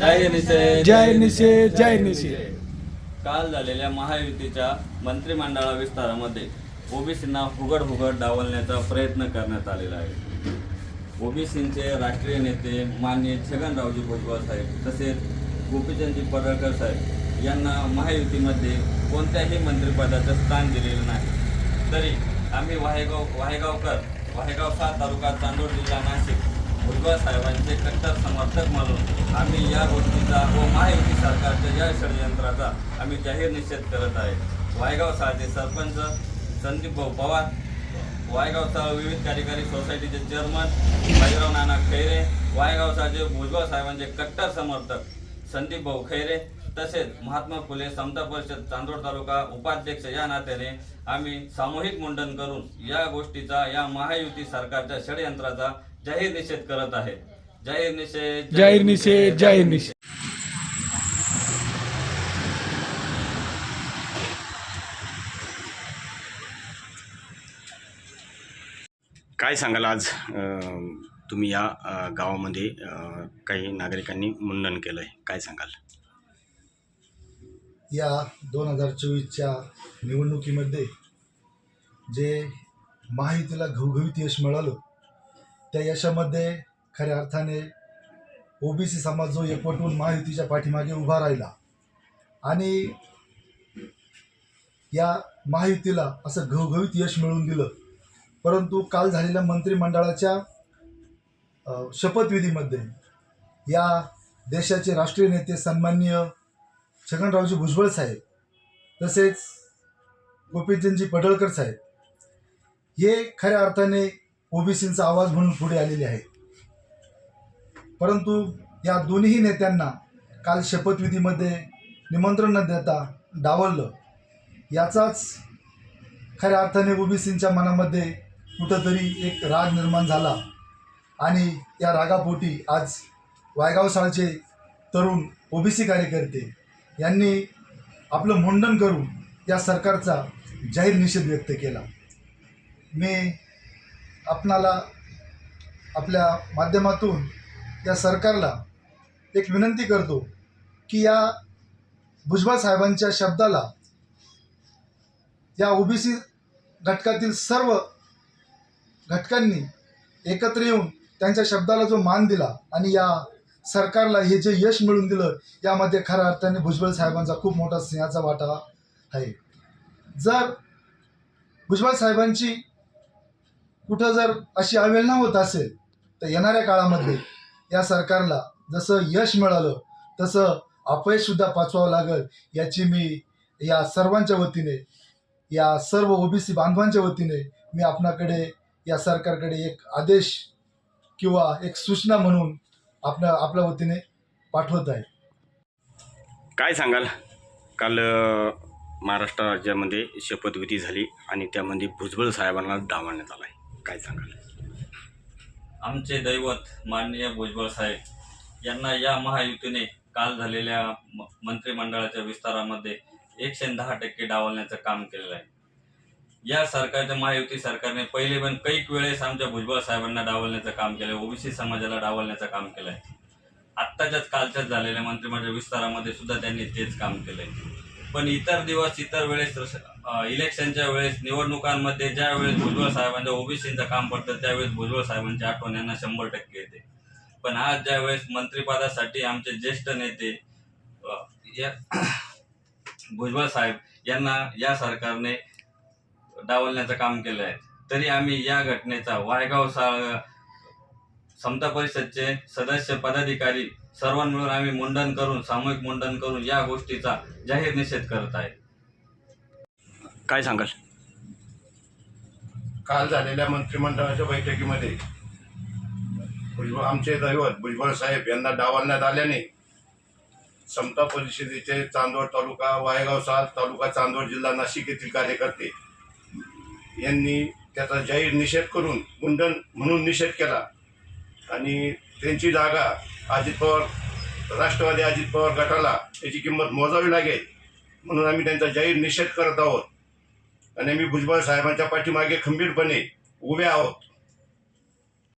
जाहीर निषेध जाहीर निषेध काल झालेल्या महायुतीच्या मंत्रिमंडळा विस्तारामध्ये ओबीसींना हुगड हुगड डावलण्याचा प्रयत्न करण्यात आलेला आहे. ओबीसींचे राष्ट्रीय नेते माननीय छगनरावजी भुजबळ साहेब तसेच गोपीचंदजी पडळकर साहेब यांना महायुतीमध्ये कोणत्याही मंत्रिपदाचं स्थान दिलेलं नाही. तरी आम्ही वाहेगाव वाहेगावकर वाहेगाव सहा तालुका चांदोड जिल्हा नाशिक साहेबांचे कट्टर समर्थक म्हणून आम्ही या गोष्टीचा व महायुती सरकारच्या या षडयंत्राचा आम्ही जाहीर निषेध करत आहे. वायगाव सहाचे सरपंच संदीप भाऊ पवार वायगावचा विविध कार्यकारी सोसायटीचे चेअरमन बाजीराव नाना खैरे वायगाव सहाचे भुजबळ साहेबांचे कट्टर समर्थक संदीप भाऊ खैरे तसेच महात्मा फुले समता परिषद चांदोड तालुका उपाध्यक्ष या नात्याने आम्ही सामूहिक मुंडन करून या गोष्टीचा या महायुती सरकारच्या षडयंत्राचा जाहीर निषेध करत आहे. जाहीर निषेध जाहीर निषेध जाहीर निषेध. काय सांगाल आज? तुम्ही या गावामध्ये अं, काही नागरिकांनी मुंडन केलं आहे काय सांगाल? या दोन हजार चोवीसच्या निवडणुकीमध्ये जे महायुतीला घवघवीत यश मिळालं त्या यशामध्ये खऱ्या अर्थाने ओबीसी समाज जो एकवटून महायुतीच्या पाठीमागे उभा राहिला आणि या महायुतीला असं घवघवीत यश मिळवून दिलं. परंतु काल झालेल्या मंत्रिमंडळाच्या शपथविधीमध्ये या देशाचे राष्ट्रीय नेते सन्माननीय छगनरावजी भुजबळ साहेब तसेच गोपीचंदजी पडळकर साहेब हे खऱ्या अर्थाने ओबीसींचा आवाज म्हणून पुढे आलेले आहेत. परंतु या दोन्ही नेत्यांना काल शपथविधीमध्ये निमंत्रण न देता डावललं. याचाच खऱ्या अर्थाने ओबीसींच्या मनामध्ये कुठंतरी एक राग निर्माण झाला आणि या रागापोटी आज वायगाव साळचे तरुण ओबीसी कार्यकर्ते यांनी आपलं मुंडन करून या सरकारचा जाहीर निषेध व्यक्त केला. मी आपणाला आपल्या माध्यमातून या सरकारला एक विनंती करतो की या भुजबळ साहेबांच्या शब्दाला या ओबीसी घटकातील सर्व घटकांनी एकत्र येऊन त्यांच्या शब्दाला जो मान दिला आणि या सरकारला हे जे यश मिळून दिलं यामध्ये खऱ्या अर्थाने भुजबळ साहेबांचा खूप मोठा सिंहाचा वाटा आहे. जर भुजबळ साहेबांची कुठं जर अशी अवेलना होत असेल तर येणाऱ्या काळामध्ये या सरकारला जसं यश मिळालं तसं अपयशसुद्धा पाचवावं लागेल याची मी या सर्वांच्या वतीने या सर्व ओबीसी बांधवांच्या वतीने मी आपणाकडे या सरकारकडे एक आदेश किंवा एक सूचना म्हणून आपल्या आपल्या वतीने पाठवत आहे. काय सांगाल? काल महाराष्ट्र राज्यामध्ये शपथविधी झाली आणि त्यामध्ये भुजबळ साहेबांना डावलण्यात आला आहे काय सांगाल? आमचे दैवत माननीय भुजबळ साहेब यांना या महायुतीने काल झालेल्या म- मंत्रिमंडळाच्या विस्तारामध्ये एकशे दहा टक्के डावलण्याचं काम केलेलं आहे. या सरकारच्या महायुती सरकारने पहिले पण कैक वेळेस आमच्या भुजबळ साहेबांना डावलण्याचं काम केलं ओबीसी समाजाला डावलण्याचं काम केलंय. आत्ताच्याच कालच्याच झालेल्या मंत्रिमंडळ विस्तारामध्ये सुद्धा त्यांनी तेच काम केलंय. पण इतर दिवस इतर वेळेस इलेक्शनच्या वेळेस निवडणुकांमध्ये ज्या वेळेस भुजबळ साहेबांच्या ओबीसीचं काम पडतं त्यावेळेस भुजबळ साहेबांची आठवण यांना शंभर टक्के येते. पण आज ज्या वेळेस मंत्रिपदासाठी आमचे ज्येष्ठ नेते भुजबळ साहेब यांना या सरकारने डावलण्याचं काम केलं आहे तरी आम्ही या घटनेचा वायगाव सा समता परिषदचे सदस्य पदाधिकारी सर्व मिळून आम्ही मुंडन करून सामूहिक मुंडन करून या गोष्टीचा जाहीर निषेध करत आहे. काय सांगाल? काल झालेल्या मंत्रिमंडळाच्या बैठकीमध्ये भुजबळ आमचे दैवत भुजबळ साहेब यांना डावलण्यात आल्याने समता परिषदेचे चांदोड तालुका वायगाव साल तालुका चांदोड जिल्हा नाशिक येथील कार्यकर्ते यांनी त्याचा जाहीर निषेध करून मुंडन म्हणून निषेध केला. आणि त्यांची जागा अजित पवार राष्ट्रवादी अजित पवार गटाला त्याची किंमत मोजावी लागेल म्हणून आम्ही त्यांचा जाहीर निषेध करत आहोत. आणि आम्ही भुजबळ साहेबांच्या पाठीमागे खंबीरपणे उभे आहोत.